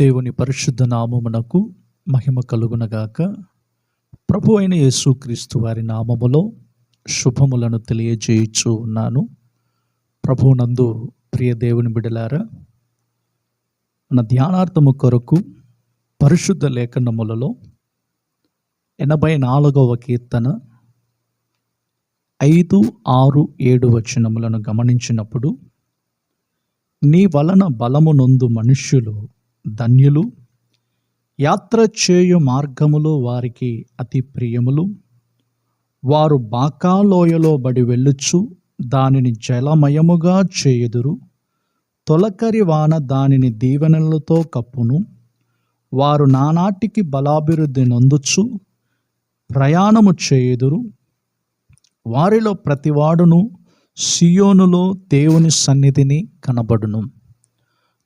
దేవుని పరిశుద్ధ నామమునకు మహిమ కలుగునగాక. ప్రభు అయిన యేసుక్రీస్తు వారి నామములో శుభములను తెలియజేయచ్చు ఉన్నాను. ప్రభునందు ప్రియ దేవుని బిడలారా మన ధ్యానార్థము కొరకు పరిశుద్ధ లేఖనములలో ఎనభై నాలుగవ కీర్తన ఐదు ఆరు ఏడు వచనములను గమనించినప్పుడు నీ వలన బలము నొందు మనుష్యులు ధన్యులు. యాత్ర చేయు మార్గములు వారికి అతి ప్రియములు. వారు బాకాలోయలో బడి వెళ్ళుచు దానిని జలమయముగా చేయుదురు. తొలకరి వాన దానిని దీవెనలతో కప్పును. వారు నానాటికి బలాభివృద్ధి నొందుచు ప్రయాణము చేయుదురు. వారిలో ప్రతివాడును సియోనులో దేవుని సన్నిధిని కనబడును.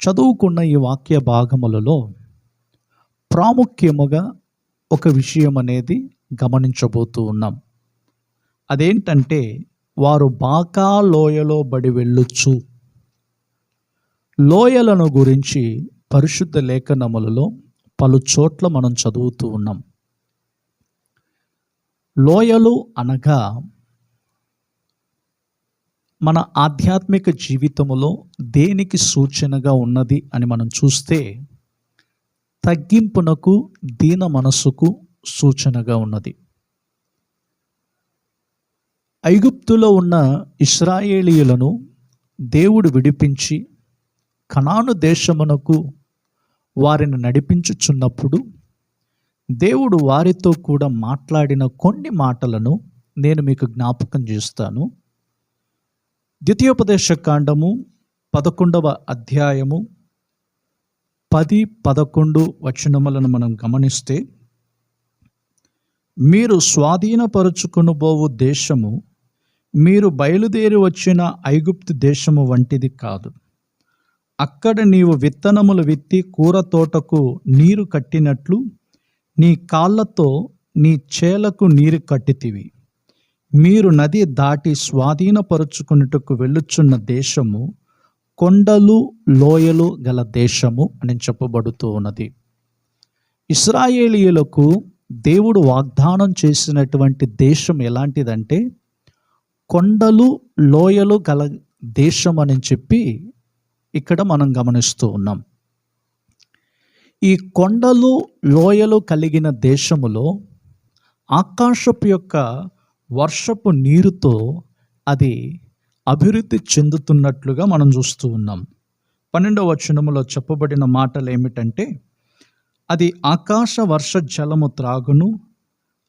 చదువుకున్న ఈ వాక్య భాగములలో ప్రాముఖ్యముగా ఒక విషయం అనేది గమనించబోతూ ఉన్నాం. అదేంటంటే వారు బాకా లోయలో బడి వెళ్ళొచ్చు. లోయలను గురించి పరిశుద్ధ లేఖనములలో పలు చోట్ల మనం చదువుతూ ఉన్నాం. లోయలు అనగా మన ఆధ్యాత్మిక జీవితములో దేనికి సూచనగా ఉన్నది అని మనం చూస్తే తగ్గింపునకు దీన మనస్సుకు సూచనగా ఉన్నది. ఐగుప్తులో ఉన్న ఇస్రాయేలీయులను దేవుడు విడిపించి కనాను దేశమునకు వారిని నడిపించుచున్నప్పుడు దేవుడు వారితో కూడా మాట్లాడిన కొన్ని మాటలను నేను మీకు జ్ఞాపకం చేస్తాను. ద్వితీయోపదేశ కాండము పదకొండవ అధ్యాయము పది పదకొండు వచనములను మనం గమనిస్తే మీరు స్వాధీనపరుచుకునబోవు దేశము మీరు బయలుదేరి వచ్చిన ఐగుప్తు దేశము వంటిది కాదు. అక్కడ నీవు విత్తనములు విత్తి కూర తోటకు నీరు కట్టినట్లు నీ కాళ్ళతో నీ చేలకు నీరు కట్టితివి. మీరు నది దాటి స్వాధీనపరుచుకున్నట్టుకు వెళ్ళుచున్న దేశము కొండలు లోయలు గల దేశము అని చెప్పబడుతూ ఉన్నది. ఇస్రాయేలీయులకు దేవుడు వాగ్దానం చేసినటువంటి దేశం ఎలాంటిదంటే కొండలు లోయలు గల దేశం అని చెప్పి ఇక్కడ మనం గమనిస్తూ ఉన్నాం. ఈ కొండలు లోయలు కలిగిన దేశములో ఆకాశపు యొక్క వర్షపు నీరుతో అది అభివృద్ధి చెందుతున్నట్లుగా మనం చూస్తూ ఉన్నాం. పన్నెండవ వచనములో చెప్పబడిన మాటలు ఏమిటంటే అది ఆకాశ వర్ష జలము త్రాగును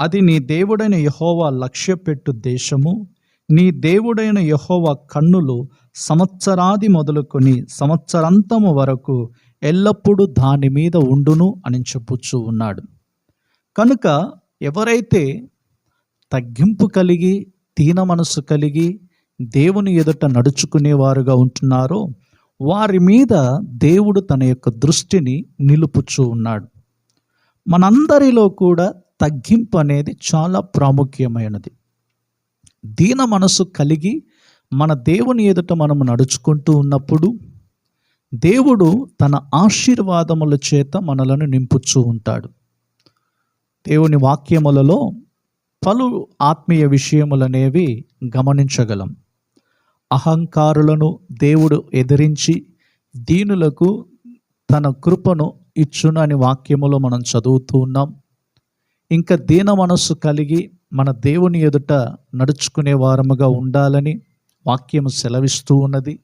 అది నీ దేవుడైన యహోవా లక్ష్యపెట్టు దేశము నీ దేవుడైన యహోవా కన్నులు సంవత్సరాది మొదలుకొని సంవత్సరాంతము వరకు ఎల్లప్పుడూ దాని మీద ఉండును అని చెప్పుచ్చు ఉన్నాడు. కనుక ఎవరైతే తగ్గింపు కలిగి తీన మనసు కలిగి దేవుని ఎదుట నడుచుకునేవారుగా ఉంటున్నారో వారి మీద దేవుడు తన యొక్క దృష్టిని నిలుపుచూ ఉన్నాడు. మనందరిలో కూడా తగ్గింపు అనేది చాలా ప్రాముఖ్యమైనది. దీన మనసు కలిగి మన దేవుని ఎదుట మనము నడుచుకుంటూ ఉన్నప్పుడు దేవుడు తన ఆశీర్వాదముల చేత మనలను నింపుచూ ఉంటాడు. దేవుని వాక్యములలో పలు ఆత్మీయ విషయములనేవి గమనించగలం. అహంకారులను దేవుడు ఎదిరించి దీనులకు తన కృపను ఇచ్చును అని వాక్యములో మనం చదువుతూ ఉన్నాం. ఇంకా దీన మనస్సు కలిగి మన దేవుని ఎదుట నడుచుకునే వారముగా ఉండాలని వాక్యము సెలవిస్తూ ఉన్నది.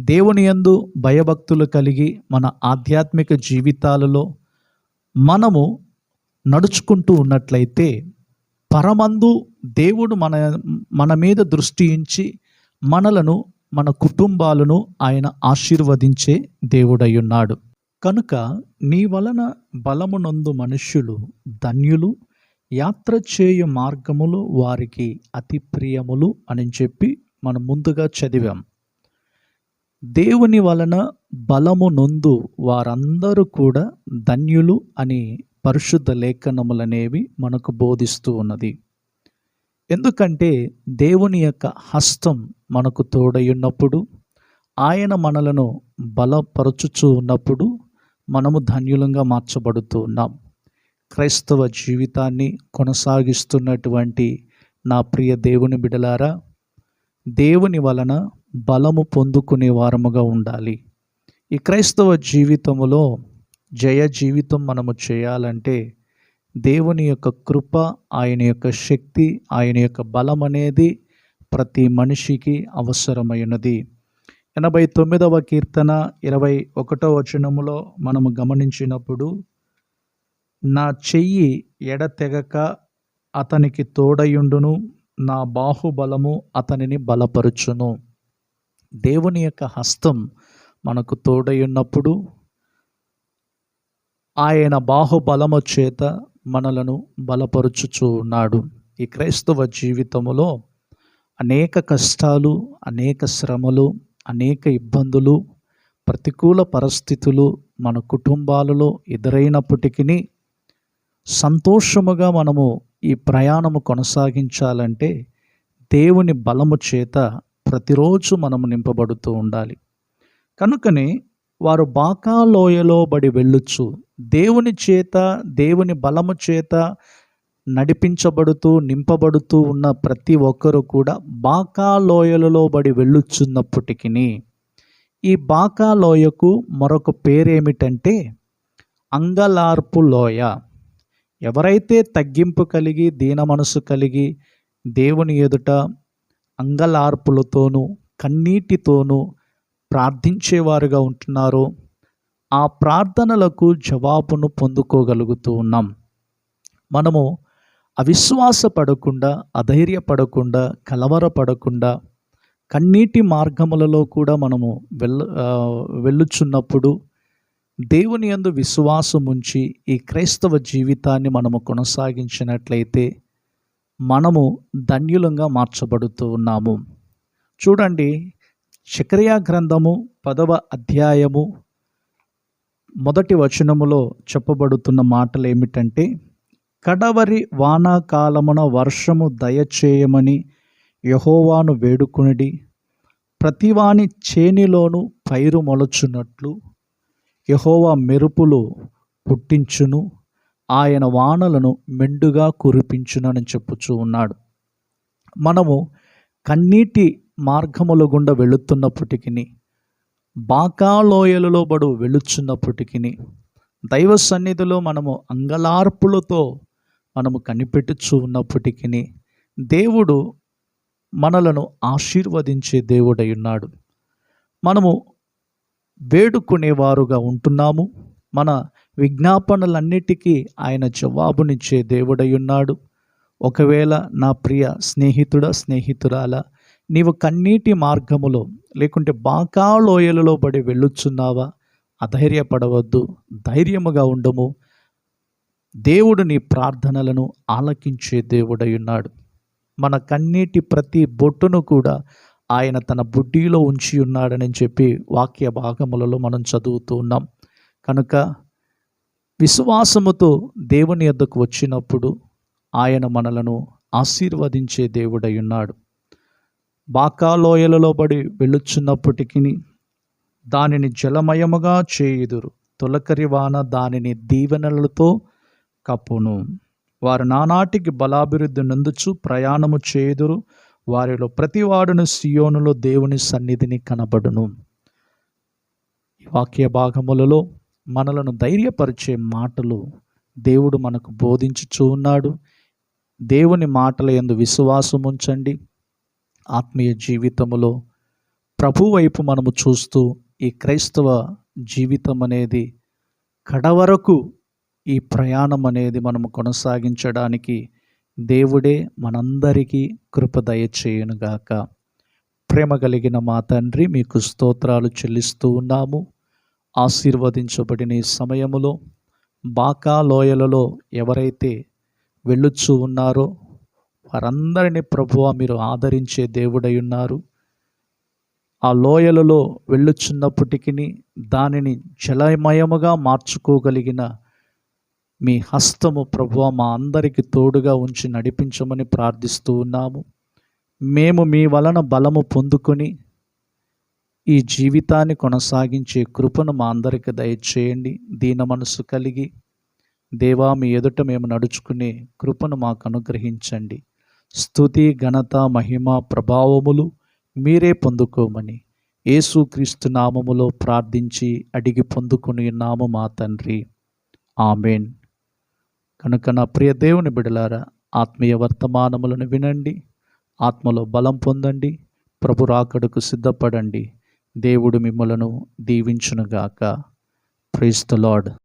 దేవుని యందు భయభక్తులు కలిగి మన ఆధ్యాత్మిక జీవితాలలో మనము నడుచుకుంటూ ఉన్నట్లయితే పరమందు దేవుడు మన మన మీద దృష్టి ఉంచి మనలను మన కుటుంబాలను ఆయన ఆశీర్వదించే దేవుడై ఉన్నాడు కనుక నీ వలన బలమునందు మనుష్యులు ధన్యులు యాత్ర చేయు మార్గములు వారికి అతి ప్రియములు అని చెప్పి మనం ముందుగా చదివాం. దేవుని వలన బలము నొందు వారందరూ కూడా ధన్యులు అని పరిశుద్ధ లేఖనములనేవి మనకు బోధిస్తూ ఉన్నది. ఎందుకంటే దేవుని యొక్క హస్తం మనకు తోడయున్నప్పుడు ఆయన మనలను బలపరచుచూ ఉన్నప్పుడు మనము ధన్యులంగా మార్చబడుతూ ఉన్నాం. క్రైస్తవ జీవితాన్ని కొనసాగిస్తున్నటువంటి నా ప్రియ దేవుని బిడలారా దేవుని వలన బలము పొందుకునే వారముగా ఉండాలి. ఈ క్రైస్తవ జీవితములో జయ జీవితం మనము చేయాలంటే దేవుని యొక్క కృప ఆయన యొక్క శక్తి ఆయన యొక్క బలం అనేది ప్రతి మనిషికి అవసరమైనది. ఎనభై తొమ్మిదవ కీర్తన ఇరవై ఒకటో వచనములో మనము గమనించినప్పుడు నా చెయ్యి ఎడతెగక అతనికి తోడయుండును నా బాహుబలము అతనిని బలపరుచును. దేవుని యొక్క హస్తం మనకు తోడయున్నప్పుడు ఆయన బాహుబలము చేత మనలను బలపరుచుచూ ఉన్నాడు. ఈ క్రైస్తవ జీవితములో అనేక కష్టాలు అనేక శ్రమలు అనేక ఇబ్బందులు ప్రతికూల పరిస్థితులు మన కుటుంబాలలో ఎదురైనప్పటికీ సంతోషముగా మనము ఈ ప్రయాణము కొనసాగించాలంటే దేవుని బలము చేత ప్రతిరోజు మనము నింపబడుతూ ఉండాలి. కనుకనే వారు బాకా లోయలో బడి వెళ్ళొచ్చు దేవుని చేత దేవుని బలము చేత నడిపించబడుతూ నింపబడుతూ ఉన్న ప్రతి ఒక్కరూ కూడా బాకా లోయలలో బడి వెళ్ళొచ్చున్నప్పటికీ ఈ బాకా లోయకు మరొక పేరేమిటంటే అంగలార్పు లోయ. ఎవరైతే తగ్గింపు కలిగి దీన మనసు కలిగి దేవుని ఎదుట అంగలార్పులతోనూ కన్నీటితోనూ ప్రార్థించేవారుగా ఉంటున్నారో ఆ ప్రార్థనలకు జవాబును పొందుకోగలుగుతూ ఉన్నాం. మనము అవిశ్వాస పడకుండా అధైర్యపడకుండా కలవరపడకుండా కన్నీటి మార్గములలో కూడా మనము వెల్ వెళ్ళుచున్నప్పుడు దేవుని యందు విశ్వాసం ఉంచి ఈ క్రైస్తవ జీవితాన్ని మనము కొనసాగించినట్లయితే మనము ధన్యులంగా మార్చబడుతూ ఉన్నాము. చూడండి చక్రియా గ్రంథము పదవ అధ్యాయము మొదటి వచనములో చెప్పబడుతున్న మాటలు ఏమిటంటే కడవరి వానాకాలమున వర్షము దయచేయమని యహోవాను వేడుకునిడి ప్రతివాని చేనిలోను పైరు మొలచున్నట్లు యహోవా మెరుపులు పుట్టించును ఆయన వానలను మెండుగా కురిపించునని చెప్పుచూ ఉన్నాడు. మనము కన్నీటి మార్గముల గుండా వెళుతున్నప్పటికీ బాకాలోయలలో బడు వెళుచున్నప్పటికీ దైవ సన్నిధిలో మనము అంగలార్పులతో మనము కనిపెట్టుచు ఉన్నప్పటికీ దేవుడు మనలను ఆశీర్వదించే దేవుడై ఉన్నాడు. మనము వేడుకునేవారుగా ఉంటున్నాము. మన విజ్ఞాపనలన్నిటికీ ఆయన జవాబునిచ్చే దేవుడై ఉన్నాడు. ఒకవేళ నా ప్రియ స్నేహితుడ స్నేహితురాల నీవు కన్నీటి మార్గములో లేకుంటే బాకా లోయలలో పడి వెళ్ళుచున్నావా? అధైర్యపడవద్దు ధైర్యముగా ఉండము. దేవుడు నీ ప్రార్థనలను ఆలకించే దేవుడై ఉన్నాడు మన కన్నీటి ప్రతి బొట్టును కూడా ఆయన తన బుడ్డిలో ఉంచి ఉన్నాడని చెప్పి వాక్య భాగములలో మనం చదువుతూ ఉన్నాం. కనుక విశ్వాసముతో దేవుని యొద్దకు వచ్చినప్పుడు ఆయన మనలను ఆశీర్వదించే దేవుడై ఉన్నాడు బాకాలోయలలో పడి వెళ్ళుచున్నప్పటికీ దానిని జలమయముగా చేయుదురు. తొలకరి వాన దానిని దీవెనలతో కప్పును. వారు నానాటికి బలాభివృద్ధి నందుచు ప్రయాణము చేయుదురు. వారిలో ప్రతివాడును సియోనులో దేవుని సన్నిధిని కనబడును. ఈ వాక్య భాగములలో మనలను ధైర్యపరిచే మాటలు దేవుడు మనకు బోధించుచూ ఉన్నాడు. దేవుని మాటల ఎందు విశ్వాసం ఉంచండి ఆత్మీయ జీవితములో ప్రభు వైపు మనము చూస్తూ ఈ క్రైస్తవ జీవితం అనేది కడవరకు ఈ ప్రయాణం అనేది మనము కొనసాగించడానికి దేవుడే మనందరికీ కృప దయచేయునుగాక ప్రేమ కలిగిన మా తండ్రి మీకు స్తోత్రాలు చెల్లిస్తూ ఉన్నాము. ఆశీర్వదించబడిన ఈ సమయములో బాకా లోయలలో ఎవరైతే వెళ్ళుచూ ఉన్నారో వారందరినీ ప్రభువ మీరు ఆదరించే దేవుడై ఉన్నారు. ఆ లోయలలో వెళ్ళుచున్నప్పటికీ దానిని జలమయముగా మార్చుకోగలిగిన మీ హస్తము ప్రభువ మా అందరికి తోడుగా ఉంచి నడిపించమని ప్రార్థిస్తూ ఉన్నాము. మేము మీ వలన బలము పొందుకొని ఈ జీవితాన్ని కొనసాగించే కృపను మా అందరికి దయచేయండి. దీన మనసు కలిగి దేవా మీ ఎదుట మేము నడుచుకునే కృపను మాకు అనుగ్రహించండి. స్థుతి ఘనత మహిమ ప్రభావములు మీరే పొందుకోమని యేసుక్రీస్తు నామములో ప్రార్థించి అడిగి పొందుకుని నామ మా తండ్రి. ఆమెన్. కనుక నా ప్రియ దేవుని బిడలారా ఆత్మీయ వర్తమానములను వినండి ఆత్మలో బలం పొందండి ప్రభు రాకడకు సిద్ధపడండి. దేవుడు మిమ్మలను దీవించునుగాక. Praise the lord.